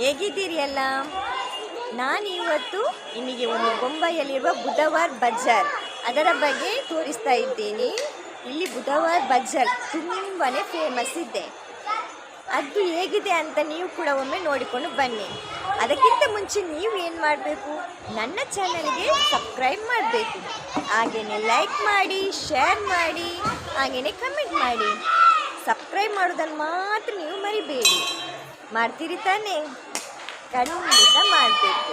ಹೇಗಿದ್ದೀರಿ ಎಲ್ಲ? ನಾನು ಇವತ್ತು ನಿಮಗೆ ಒಂದು ಬೊಂಬೈಯಲ್ಲಿರುವ ಬುಧವಾರ್ ಬಜಾರ್ ಅದರ ಬಗ್ಗೆ ತೋರಿಸ್ತಾ ಇದ್ದೀನಿ. ಇಲ್ಲಿ ಬುಧವಾರ್ ಬಜಾರ್ ತುಂಬಾ ಫೇಮಸ್ ಇದೆ. ಅದು ಹೇಗಿದೆ ಅಂತ ನೀವು ಕೂಡ ಒಮ್ಮೆ ನೋಡಿಕೊಂಡು ಬನ್ನಿ. ಅದಕ್ಕಿಂತ ಮುಂಚೆ ನೀವು ಏನು ಮಾಡಬೇಕು? ನನ್ನ ಚಾನಲ್ಗೆ ಸಬ್ಸ್ಕ್ರೈಬ್ ಮಾಡಬೇಕು. ಹಾಗೆಯೇ ಲೈಕ್ ಮಾಡಿ ಶೇರ್ ಮಾಡಿ ಹಾಗೆಯೇ ಕಮೆಂಟ್ ಮಾಡಿ. ಸಬ್ಸ್ಕ್ರೈಬ್ ಮಾಡೋದನ್ನು ಮಾತ್ರ ನೀವು ಮರಿಬೇಡಿ. ಮಾಡ್ತೀರಿ ತಾನೇ? ಖಂಡಿತ ಮಾಡಬೇಕು.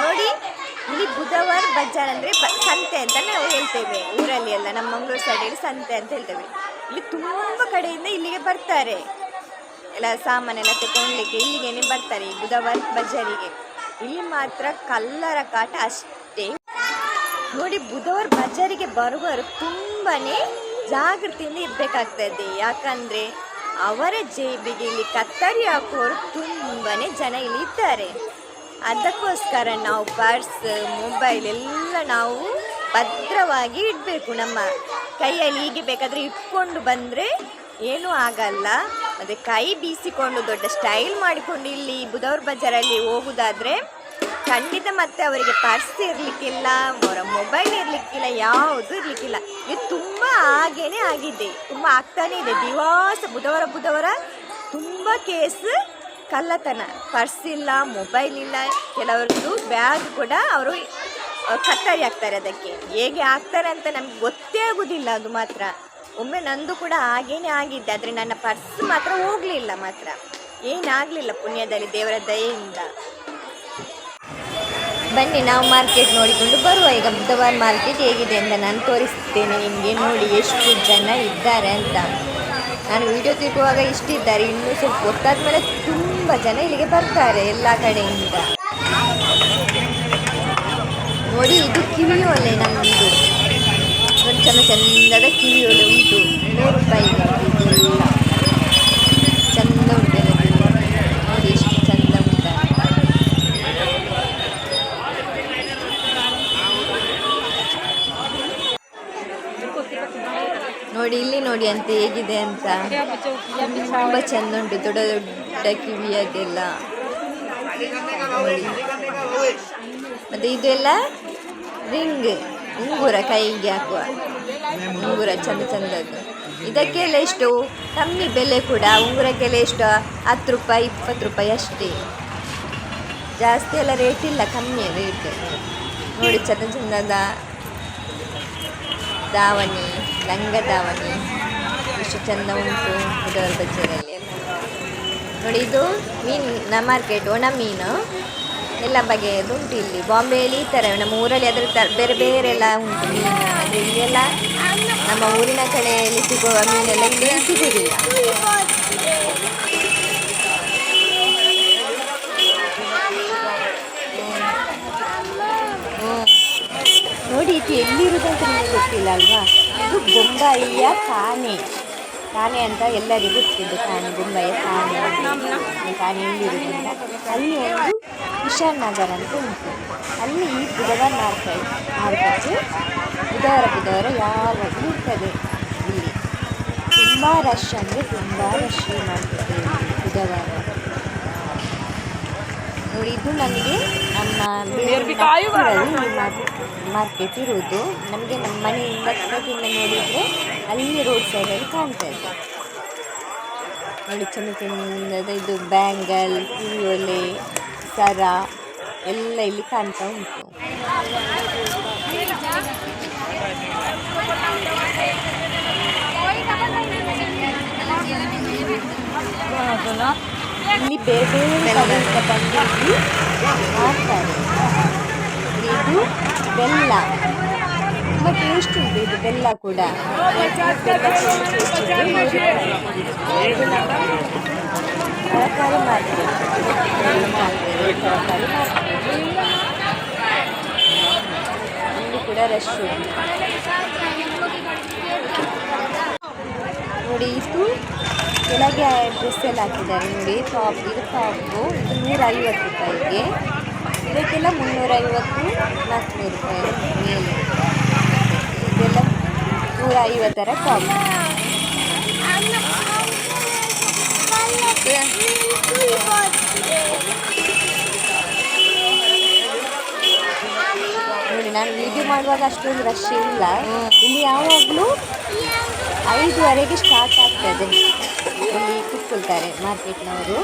ನೋಡಿ, ಇಲ್ಲಿ ಬುಧವಾರ ಬಜಾರ್ ಅಂದರೆ ಬ ಸಂತೆ ಅಂತ ನಾವು ಹೇಳ್ತೇವೆ. ಊರಲ್ಲಿ ಎಲ್ಲ ನಮ್ಮ ಮಂಗಳೂರು ಸೈಡಲ್ಲಿ ಸಂತೆ ಅಂತ ಹೇಳ್ತೇವೆ. ಇಲ್ಲಿ ತುಂಬ ಕಡೆಯಿಂದ ಇಲ್ಲಿಗೆ ಬರ್ತಾರೆ. ಎಲ್ಲ ಸಾಮಾನೆಲ್ಲ ತಗೊಳ್ಲಿಕ್ಕೆ ಇಲ್ಲಿಗೇನೆ ಬರ್ತಾರೆ, ಈ ಬುಧವಾರ ಬಜಾರಿಗೆ ಇಲ್ಲಿ ಮಾತ್ರ ಕಲ್ಲರ ಕಾಟ ಅಷ್ಟೇ. ನೋಡಿ, ಬುಧವಾರ ಬಜಾರಿಗೆ ಬರುವವರು ತುಂಬಾ ಜಾಗೃತಿಯಿಂದ ಇರಬೇಕಾಗ್ತದೆ. ಯಾಕಂದ್ರೆ ಅವರ ಜೇಬಿಗೆ ಇಲ್ಲಿ ಕತ್ತರಿ ಹಾಕುವವರು ತುಂಬಾ ಜನ ಇಲ್ಲಿ ಇದ್ದಾರೆ ಅದಕ್ಕೋಸ್ಕರ ನಾವು ಪರ್ಸ್, ಮೊಬೈಲ್ ಎಲ್ಲ ನಾವು ಭದ್ರವಾಗಿ ಇಡಬೇಕು ನಮ್ಮ ಕೈಯಲ್ಲಿ. ಹೀಗೆ ಬೇಕಾದರೆ ಇಟ್ಕೊಂಡು ಬಂದರೆ ಏನೂ ಆಗಲ್ಲ. ಮತ್ತು ಕೈ ಬೀಸಿಕೊಂಡು ದೊಡ್ಡ ಸ್ಟೈಲ್ ಮಾಡಿಕೊಂಡು ಇಲ್ಲಿ ಬುಧವಾರ ಬಜಾರಲ್ಲಿ ಹೋಗುದಾದ್ರೆ ಖಂಡಿತ ಮತ್ತೆ ಅವರಿಗೆ ಪರ್ಸ್ ಇರಲಿಕ್ಕಿಲ್ಲ, ಅವರ ಮೊಬೈಲ್ ಇರಲಿಕ್ಕಿಲ್ಲ, ಯಾವುದು ಇರಲಿಕ್ಕಿಲ್ಲ. ಇದು ತುಂಬ ಹಾಗೇನೆ ಆಗಿದೆ. ತುಂಬ ಆಗ್ತಾನೇ ಇದೆ. ದಿವಸ, ಬುಧವಾರ ಬುಧವಾರ ತುಂಬ ಕೇಸ್ ಕಳ್ಳತನ. ಪರ್ಸ್ ಇಲ್ಲ ಮೊಬೈಲ್ ಇಲ್ಲ. ಕೆಲವರದ್ದು ಬ್ಯಾಗ್ ಕೂಡ ಅವರು ಕತ್ತರಿ ಆಗ್ತಾರೆ ಅದಕ್ಕೆ. ಹೇಗೆ ಆಗ್ತಾರೆ ಅಂತ ನಮ್ಗೆ ಗೊತ್ತೇ ಆಗೋದಿಲ್ಲ ಅದು ಮಾತ್ರ. ಒಮ್ಮೆ ನಂದು ಕೂಡ ಹಾಗೇನೆ ಆಗಿದ್ದೆ ಆದರೆ ನನ್ನ ಪರ್ಸ್ ಮಾತ್ರ ಹೋಗಲಿಲ್ಲ ಮಾತ್ರ. ಏನಾಗಲಿಲ್ಲ ಪುಣ್ಯದಲ್ಲಿ ದೇವರ ದಯೆಯಿಂದ. ಬನ್ನಿ, ನಾವು ಮಾರ್ಕೆಟ್ ನೋಡಿಕೊಂಡು ಬರುವ. ಈಗ ಬುಧವಾರ ಮಾರ್ಕೆಟ್ ಹೇಗಿದೆ ಅಂತ ನಾನು ತೋರಿಸ್ತೇನೆ ನಿಮಗೆ. ನೋಡಿ, ಎಷ್ಟು ಜನ ಇದ್ದಾರೆ ಅಂತ. ನಾನು ವಿಡಿಯೋ ತಿರುಗುವಾಗ ಇಷ್ಟಿದ್ದಾರೆ. ಇನ್ನೂ ಸ್ವಲ್ಪ ಗೊತ್ತಾದ ಮೇಲೆ ತುಂಬ ಜನ ಇಲ್ಲಿಗೆ ಬರ್ತಾರೆ ಎಲ್ಲ ಕಡೆಯಿಂದ. ನೋಡಿ, ಇದು ಕಿವಿ ನಮ್ಮದು ಒಂದು ಚೆನ್ನ ಚೆಂದದ ಕಿವಿ ಉಂಟು. ನೂರು ರೂಪಾಯಿಗೆ ಇದೆಲ್ಲ ಚಂದ ಉಂಟೆಲ್ಲ ಕಿವಿ ಒಲೆ. ನೋಡಿ ಎಷ್ಟು ಚಂದ ಉಂಟ ನೋಡಿ ಇಲ್ಲಿ ನೋಡಿ ಅಂತ ಹೇಗಿದೆ ಅಂತ? ತುಂಬ ಚೆಂದ ಉಂಟು, ದೊಡ್ಡ ದೊಡ್ಡ ಕಿವಿಯದೆಲ್ಲ ಮತ್ತು ಮತ್ತೆ ಇದೆಲ್ಲ ರಿಂಗ್, ಉಂಗುರ ಕೈಗೆ ಹಾಕುವ. ಉಂಗುರ ಚಂದ ಚಂದದ್ದು. ಇದಕ್ಕೆಲ್ಲ ಎಷ್ಟು? ಕಮ್ಮಿ ಬೆಲೆ ಕೂಡ, ಉಂಗುರಕ್ಕೆಲ್ಲ ಎಷ್ಟು? ಹತ್ತು ರೂಪಾಯಿ, ಇಪ್ಪತ್ತು ರೂಪಾಯಿ ಅಷ್ಟೇ. ಜಾಸ್ತಿ ಎಲ್ಲ ರೇಟ್ ಇಲ್ಲ, ಕಮ್ಮಿ ರೇಟ್ ನೋಡಿ, ಚಂದ ಚಂದದ ದಾವಣಿ, ಲಂಗ ದಾವಣಿ. ಎಷ್ಟು ಚಂದ ಉಂಟು ಇದರ ಬಜ್ಜಿಯಲ್ಲಿ ನೋಡಿ ಇದು ಮೀನಿನ ಮಾರ್ಕೆಟ್, ಒಣ ಮೀನು. ಎಲ್ಲ ಬಗೆಯದು ಉಂಟು ಇಲ್ಲಿ. ಬಾಂಬೆಯಲ್ಲಿ ಈ ಥರ ನಮ್ಮ ಊರಲ್ಲಿ ಅದ್ರ ತ, ಬೇರೆ ಬೇರೆ ಎಲ್ಲ ಉಂಟು ಮೀನು. ಅಂದರೆ ಇಲ್ಲೆಲ್ಲ ನಮ್ಮ ಊರಿನ ಕಡೆಯಲ್ಲಿ ಸಿಗುವ ಮೀನೆಲ್ಲ ಇಲ್ಲಿ ಸಿಗುವುದಿಲ್ಲ. ನೋಡಿ ಇದು ಎಲ್ಲಿರುವುದಂತ ನಿಮಗೆ ಗೊತ್ತಿಲ್ಲ ಅಲ್ವಾ? ಇದು ಬೊಂಬಾಯಿಯ ತಾನೆ ತಾನೆ ಅಂತ ಎಲ್ಲರಿಗೂ ಗೊತ್ತಿದ್ದು ತಾನೆ ಬೊಂಬಾಯಿಯ ತಾನೆ. ತಾನೆ ಎಲ್ಲಿರುವುದಿಲ್ಲ ಅಲ್ಲಿ ಒಂದು ವಿಶಾಲ್ ನಗರ ಅಂತ ಉಂಟು. ಅಲ್ಲಿ ಈ ಬುಧವಾರ ಮಾರ್ಕೆಟ್ ಮಾರ್ಕೆಟ್ ಬುಧವಾರ ಬುಧವಾರ ಯಾವಾಗಲೂ ಇರ್ತದೆ ಇಲ್ಲಿ? ತುಂಬ ರಶ್ ಅಂದರೆ ತುಂಬ ರಶ್ ಮಾಡ್ತದೆ ಬುಧವಾರ. ನೋಡಿ, ಇದು ನಮಗೆ ನಮ್ಮ ಮಾರ್ಕೆಟ್ ಇರುವುದು. ನಮಗೆ ನಮ್ಮ ಮನೆಯಿಂದ ನೋಡಿದರೆ ಅಲ್ಲಿ ರೋಡ್ ಸೈಡಲ್ಲಿ ಕಾಣ್ತಾ ಇದೆ. ನೋಡಿ ಚಂದ ಚಂದದ ಇದು ಬ್ಯಾಂಗಲ್ ಕಿವಿಯೊಲೆ ಸರ ಎಲ್ಲ ಇಲ್ಲಿ ಕಾಣ್ತಾ ಉಂಟು. ಇಲ್ಲಿ ಬೇರೆ ಬೇರೆ ಬಂದು ಇಲ್ಲಿ ಮಾಡ್ತಾರೆ ಇದು ಬೆಲ್ಲ. ತುಂಬ ಟೇಸ್ಟ್ ಇದೆ ಇದು ಬೆಲ್ಲ ಕೂಡ. ತರಕಾರಿ ಮಾರ್ಕೆಟ್ ತರಕಾರಿ ಮಾರ್ಕೆಟ್ ಇಲ್ಲಿ ಕೂಡ ರಶ್ ನೋಡಿ ಇದು ಕೆಳಗೆ ಡ್ರೆಸ್ ಎಲ್ಲ ಹಾಕಿದ್ದಾರೆ ನೋಡಿ ಟಾಪ್ ಇದು ಟಾಪು ಇದು ನೂರೈವತ್ತು ರೂಪಾಯಿಗೆ. ಇದಕ್ಕೆಲ್ಲ ಮುನ್ನೂರೈವತ್ತು, ನಾಲ್ಕುನೂರು ರೂಪಾಯಿ ಮೇಲೆ ನೂರ ಐವತ್ತರ ಕಾಫಿ ನೋಡಿ ನಾನು ವಿಡಿಯೋ ಮಾಡುವಾಗ ಅಷ್ಟೊಂದು ರಶ್ ಇಲ್ಲ. ಇಲ್ಲಿ ಯಾವಾಗಲೂ ಐದುವರೆಗೆ ಸ್ಟಾರ್ಟ್ ಆಗ್ತದೆ. ಇಲ್ಲಿ ಕುತ್ಕೊಳ್ತಾರೆ ಮಾರ್ಕೆಟ್ನವರು.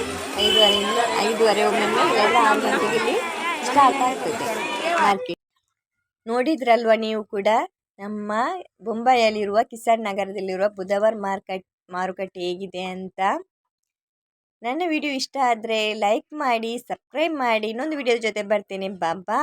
ಐದುವರೆಯಿಂದ ಐದುವರೆ ಒಮ್ಮೆ ಎಲ್ಲ ಆರು ಗಂಟೆಗೆ ಇಲ್ಲಿ ಸ್ಟಾರ್ಟ್ ಆಗ್ತದೆ. ಮಾರ್ಕೆಟ್ ನೋಡಿದ್ರಲ್ವ ನೀವು ಕೂಡ? ನಮ್ಮ ಮುಂಬೈಯಲ್ಲಿರುವ ಕಿಸಾನ್ ನಗರದಲ್ಲಿರುವ ಬುಧವಾರ ಮಾರ್ಕೆಟ್, ಮಾರುಕಟ್ಟೆ ಹೇಗಿದೆ ಅಂತ. ನನ್ನ ವಿಡಿಯೋ ಇಷ್ಟ ಆದರೆ ಲೈಕ್ ಮಾಡಿ, ಸಬ್ಸ್ಕ್ರೈಬ್ ಮಾಡಿ. ಇನ್ನೊಂದು ವಿಡಿಯೋದ ಜೊತೆ ಬರ್ತೇನೆ. ಬಾಬಾ!